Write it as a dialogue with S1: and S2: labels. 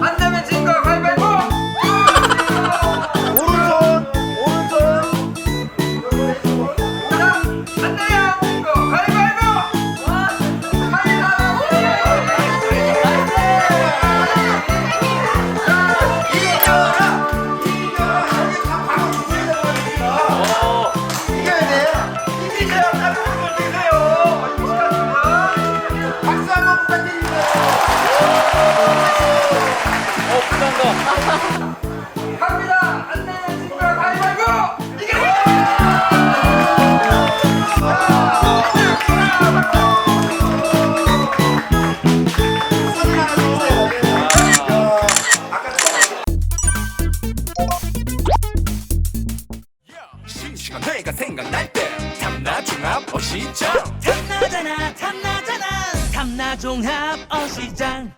S1: 안 되면 진거 가위바위보. 오른손 오른손. 안
S2: 되면 진거
S1: 가위. 시간 내가
S3: 생각날 때 탐나 중압 보시죠
S4: 탐나잖아 탐나잖아 전나 종합 어시장.